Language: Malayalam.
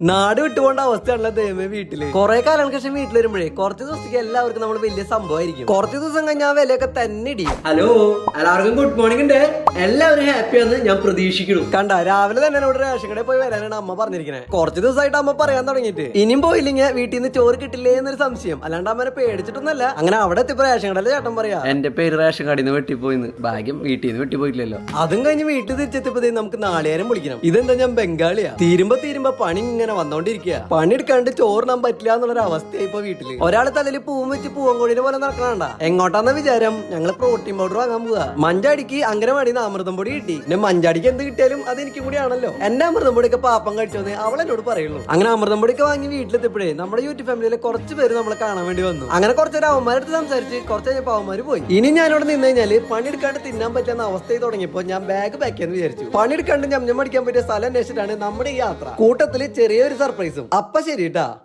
നാട് വിട്ടുപോണ്ട അവസ്ഥയാണല്ലോ ദൈവമേ വീട്ടിൽ. കുറെ കാലങ്ങൾക്ക് ശേഷം വീട്ടിൽ വരുമ്പോഴേ കുറച്ച് ദിവസത്തേക്ക് എല്ലാവർക്കും നമ്മൾ വലിയ സംഭവമായിരിക്കും. കുറച്ച് ദിവസം കഴിഞ്ഞാൽ വിലയൊക്കെ തന്നെ ഇടി. ഹലോ എല്ലാവർക്കും ഗുഡ് മോർണിംഗ് ഉണ്ട്. എല്ലാവരും ഹാപ്പിയാന്ന് ഞാൻ പ്രതീക്ഷിക്കുന്നു. കണ്ട രാവിലെ തന്നെ എന്നോട് റേഷൻ കടയിൽ പോയി വരാനാണ് അമ്മ പറഞ്ഞിരിക്കുന്നത് കുറച്ച് ദിവസമായിട്ട് അമ്മ പറയാൻ തുടങ്ങിയിട്ട്. ഇനിയും പോയില്ലെങ്കിൽ വീട്ടിൽ നിന്ന് ചോറ് കിട്ടില്ലേ എന്നൊരു സംശയം. അല്ലാണ്ട് അമ്മനെ പേടിച്ചിട്ടൊന്നല്ല അങ്ങനെ അവിടെ എത്തിയപ്പോ റേഷൻ കടയിലെ ചേട്ടൻ പറയാ. എന്റെ പേര് റേഷൻ കടയിൽ നിന്ന് വെട്ടിപ്പോയിന്ന്. ഭാഗ്യം വീട്ടിൽ നിന്ന് വെട്ടിപ്പോയിട്ടില്ലല്ലോ. അതും കഴിഞ്ഞ് വീട്ടിൽ തിരിച്ചെത്തിയപ്പോ ദേ നമുക്ക് നാളികേരം വിളിക്കണം. ഇതെന്താ ഞാൻ ബംഗാളിയാ? തീരുമ്പോ തീരുമ്പോ പണി ഇങ്ങനെ വന്നോണ്ടിരിക്കുക പണിയെടുക്കാണ്ട് ചോറിനാൻ പറ്റില്ല എന്നുള്ളൊരു അവസ്ഥയായി ഇപ്പൊ വീട്ടിൽ. ഒരാൾ തലയിൽ പൂവും വെച്ച് പൂവങ്കോടിനെ പോലെ നടക്കണണ്ട. എങ്ങോട്ടാന്ന വിചാരം? ഞങ്ങൾ പ്രോട്ടീൻ പൗഡർ വാങ്ങാൻ പോവുക മഞ്ചാടിക്ക് അംഗനവാടിന്ന് അമൃതം പൊടി കിട്ടി. പിന്നെ മഞ്ചാടിക്ക് എന്ത് കിട്ടിയാലും അത് എനിക്ക് കൂടി ആണല്ലോ. എന്റെ അമൃതം പൊടിയൊക്കെ പാപ്പം കഴിച്ചോന്ന് അവൾ എന്നോട് പറയുള്ളൂ. അങ്ങനെ അമൃതം പൊടിയൊക്കെ വാങ്ങി വീട്ടിലെത്തിയപ്പോഴേ നമ്മുടെ യൂട്യൂബ് ഫാമിലിയിലെ കുറച്ച് പേര് നമ്മളെ കാണാൻ വേണ്ടി വന്നു. അങ്ങനെ കുറച്ചൊരു അവന്മാരടുത്ത് സംസാരിച്ച് കുറച്ച് കഴിഞ്ഞപ്പോ അവന്മാര് പോയി. ഇനി ഞാനിവിടെ നിന്ന് കഴിഞ്ഞാൽ പണിയെടുക്കാണ്ട് തിന്നാൻ പറ്റുന്ന അവസ്ഥയിൽ തുടങ്ങിയപ്പോ ഞാൻ ബാഗ് പാക്ക് ചെയ്യാന്ന് വിചാരിച്ചു. പണിയെടുക്കാണ്ട് ഞമ്മ അടിക്കാൻ പറ്റിയ സ്ഥലം അന്വേഷിച്ചിട്ടാണ് നമ്മുടെ ഈ യാത്ര. കൂട്ടത്തിൽ ചെറിയൊരു സർപ്രൈസും. അപ്പൊ ശരി ട്ടാ